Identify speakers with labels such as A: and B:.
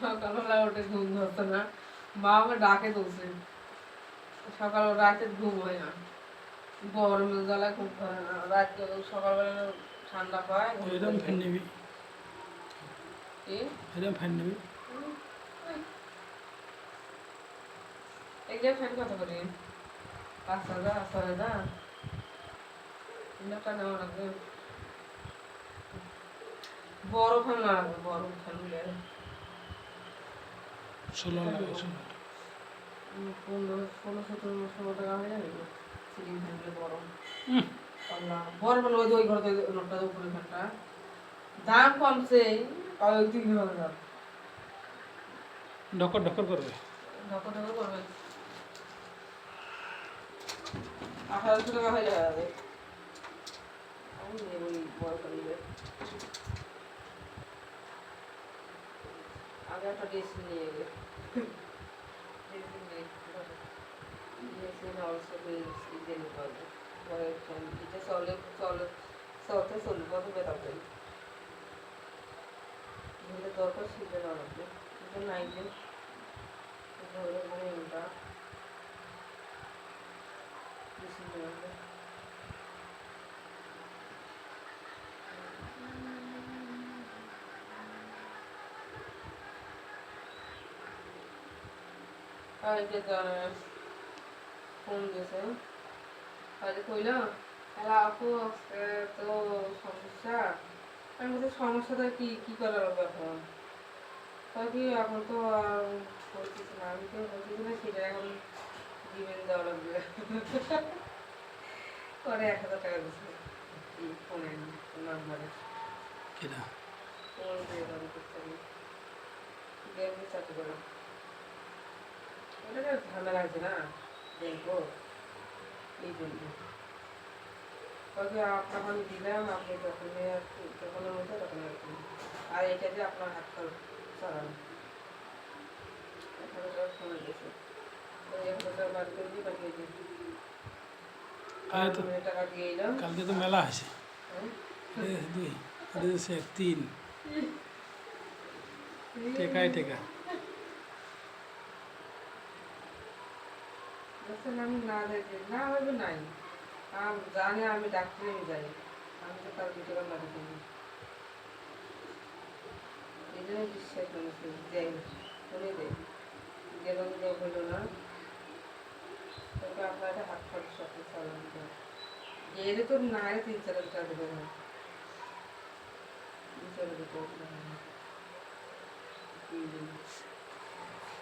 A: সকালবেলা উঠে ঘুম ধরতো না। মা আমাকে ডাকে তুলছে সকাল রাতে ঘুম হয় না। গরমের জ্বালায় ঘুম হয় না রাত সকালবেলা ঠান্ডা পায়
B: এরকম ফ্যান। নিবি। এরকম ফ্যান নিবি।
A: এক ফ্যান কত করে? পাঁচ হাজার ছয় হাজার? ইন্ডাক্টার নেওয়া লাগবে। বড় ফ্যান লাগবে বড় ফ্যান
B: ষোলো ষোলো
A: পনেরো ষোলো সতেরো ষোলো টাকা হয়ে যাবে সিলিং ফ্যানগুলো বড় বড় ফ্যান ওই ওই ঘরতে নোটটা উপরে ফ্যানটা দাম কমছে ওই তিন হাজার
B: ডকর ডকর করবে।
A: আঠারোশো টাকা হয়ে যাবে। আমি ওই বড় ফ্যানগুলো আগে একটা ড্রেস নিয়ে গে ড্রেসিং অলসো পাবে পরে এটা কত বেতা করি যেটা দরকার সেটা না লাগবে এটা নাই যে এটা হলো মানে এটা ড্রেসিং লাগবে আর যে ফোন দিয়েছে আরে কইল তাহলে আপু তো সমস্যা আমি বলছি সমস্যাটা কি কি করা লাগবে এখন তা কি এখন তো আর বলতেছি না আমি তো বলতেছি না সেটা এখন দিবেন দেওয়া লাগবে পরে এক হাজার টাকা দিচ্ছে এই ফোনে নাম্বারে ফোন দিয়ে দাম করতে ব্যাংকে চাকরি করে ঝামেলা আছে না? দেখব। এই জন্য। আপনাকে আমি দিলাম আপনি যখন মধ্যে তখন আর এটা যে আপনার হাত খরচ টাকা ফোনে গেছে।
B: কালকে তো মেলা আছে।
A: হ্যাঁ?
B: দুই। তিন। টেকাই টেকা।
A: বলছেন আমি না দেখে, না হবে নাই। আমি জানে আমি ডাক্তারে যাই। আমি তো তার ভিতরে না দেখিনি এই জন্য বিশ্বাস করেছি যাই শুনে দেয় গেলাম যে হলো না তবে আপনার একটা হাত খরচ সাথে চালান এর তো না তিন চার হাজার টাকা দেবে তিন চার হাজার টাকা।